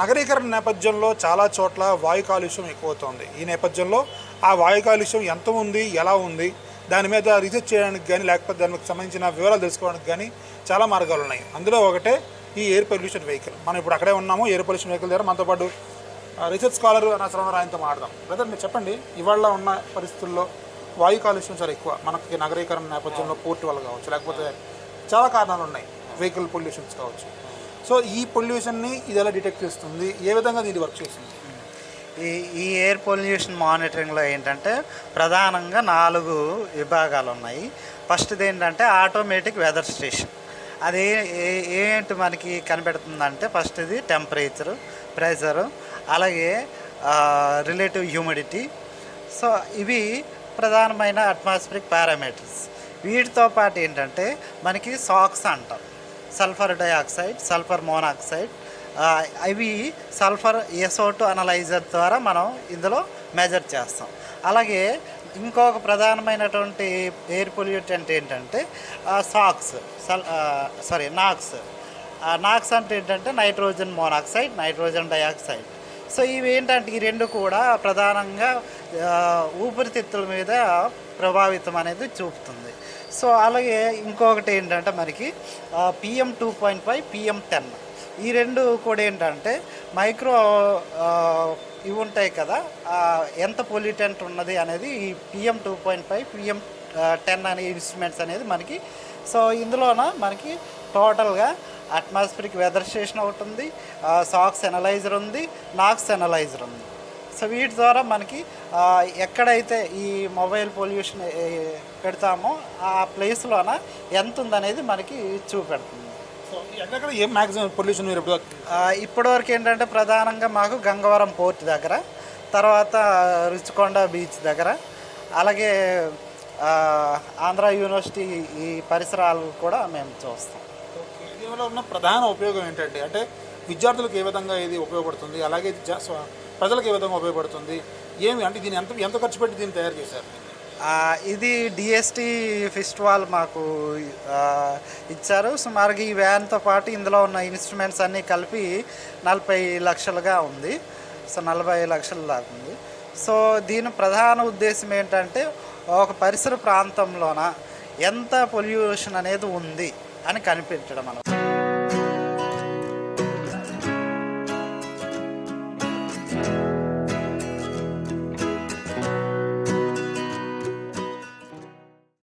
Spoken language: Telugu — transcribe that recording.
నగరీకరణ నేపథ్యంలో చాలా చోట్ల వాయు కాలుష్యం ఎక్కువవుతోంది. ఈ నేపథ్యంలో ఆ వాయు కాలుష్యం ఎంత ఉంది ఎలా ఉంది దాని మీద రీసెర్చ్ చేయడానికి కానీ లేకపోతే దానికి సంబంధించిన వివరాలు తెలుసుకోవడానికి కానీ చాలా మార్గాలు ఉన్నాయి. అందులో ఒకటే ఈ ఎయిర్ పొల్యూషన్ వెహికల్ మనం ఇప్పుడు అక్కడే ఉన్నాము ఎయిర్ పొల్యూషన్ వెహికల్ దగ్గర మనతో పాటు రీసెర్చ్ స్కాలర్ అనవసరం ఆయనతో మాట్లాడదాం. బ్రదర్ మీరు చెప్పండి ఇవాళ ఉన్న పరిస్థితుల్లో వాయు కాలుష్యం చాలా ఎక్కువ. మనకి నగరీకరణ నేపథ్యంలో పోర్టు వల్ల కావచ్చు లేకపోతే చాలా కారణాలు ఉన్నాయి. వెహికల్ పొల్యూషన్స్ కావచ్చు. సో ఈ పొల్యూషన్ని ఇది ఎలా డిటెక్ట్ చేస్తుంది? ఏ విధంగా ఇది వర్క్ చేస్తుంది? ఈ ఈ ఎయిర్ పొల్యూషన్ మానిటరింగ్లో ఏంటంటే ప్రధానంగా నాలుగు విభాగాలు ఉన్నాయి ఫస్ట్ది ఏంటంటే ఆటోమేటిక్ వెదర్ స్టేషన్. అది ఏంటి మనకి కనిపెడుతుందంటే ఫస్ట్ ఇది టెంపరేచరు ప్రెషరు అలాగే రిలేటివ్ హ్యూమిడిటీ. సో ఇవి ప్రధానమైన అట్మాస్ఫిరిక్ పారామీటర్స్. వీటితో పాటు ఏంటంటే మనకి సాక్స్ అంటాం. సల్ఫర్ డయాక్సైడ్ సల్ఫర్ మోనాక్సైడ్ అవి sulphur S O two analyser ద్వారా మనం ఇందులో మెజర్ చేస్తాం. అలాగే ఇంకొక ప్రధానమైనటువంటి ఎయిర్ పొల్యూటెంట్ ఏంటంటే సాక్స్ సల్ సారీ నాక్స్ నాక్స్ అంటే ఏంటంటే nitrogen monoxide nitrogen dioxide so ఇవి ఏంటంటే ఈ రెండు కూడా ప్రధానంగా ఊపిరితిత్తుల మీద ప్రభావితం అనేది చూపుతుంది. సో అలాగే ఇంకొకటి ఏంటంటే మనకి PM two point five PM ten ఈ రెండు కూడా ఏంటంటే మైక్రో ఇవి ఉంటాయి కదా ఎంత పొల్యూటెంట్ ఉన్నది అనేది ఈ PM two point five PM ten అనే ఇన్స్ట్రుమెంట్స్ అనేది మనకి సో ఇందులోన మనకి టోటల్గా అట్మాస్ఫిరిక్ వెదర్ స్టేషన్ ఒకటి ఉంది సాక్స్ ఎనలైజర్ ఉంది నాక్స్ ఎనలైజర్ ఉంది. సో వీటి ద్వారా మనకి ఎక్కడైతే ఈ మొబైల్ పొల్యూషన్ పెడతామో ఆ ప్లేస్లోన ఎంత ఉందనేది మనకి చూపెడుతుంది. ఎక్కడెక్కడ ఏం మ్యాక్సిమం పొల్యూషన్ మీరు ఇప్పుడు ఆ, ఇప్పటివరకు ఏంటంటే ప్రధానంగా మాకు గంగవరం పోర్ట్ దగ్గర తర్వాత రుచికొండ బీచ్ దగ్గర అలాగే ఆంధ్ర యూనివర్సిటీ ఈ పరిసరాలు కూడా మేము చూస్తాం. దీనివల్ల ఉన్న ప్రధాన ఉపయోగం ఏంటంటే అంటే విద్యార్థులకు ఏ విధంగా ఇది ఉపయోగపడుతుంది అలాగే ప్రజలకు ఏ విధంగా ఉపయోగపడుతుంది ఏమి అంటే దీన్ని ఎంత ఎంత ఖర్చు పెట్టి దీన్ని తయారు చేశారు? ఇది డిఎస్టి ఫెస్టివల్ మాకు ఇచ్చారు. సుమారుగా ఈ వ్యాన్తో పాటు ఇందులో ఉన్న ఇన్స్ట్రుమెంట్స్ అన్నీ కలిపి నలభై లక్షలుగా ఉంది. సో నలభై లక్షల దాకా ఉంది. సో దీని ప్రధాన ఉద్దేశం ఏంటంటే ఒక పరిసర ప్రాంతంలోన ఎంత పొల్యూషన్ అనేది ఉంది అని కనిపించడం మనం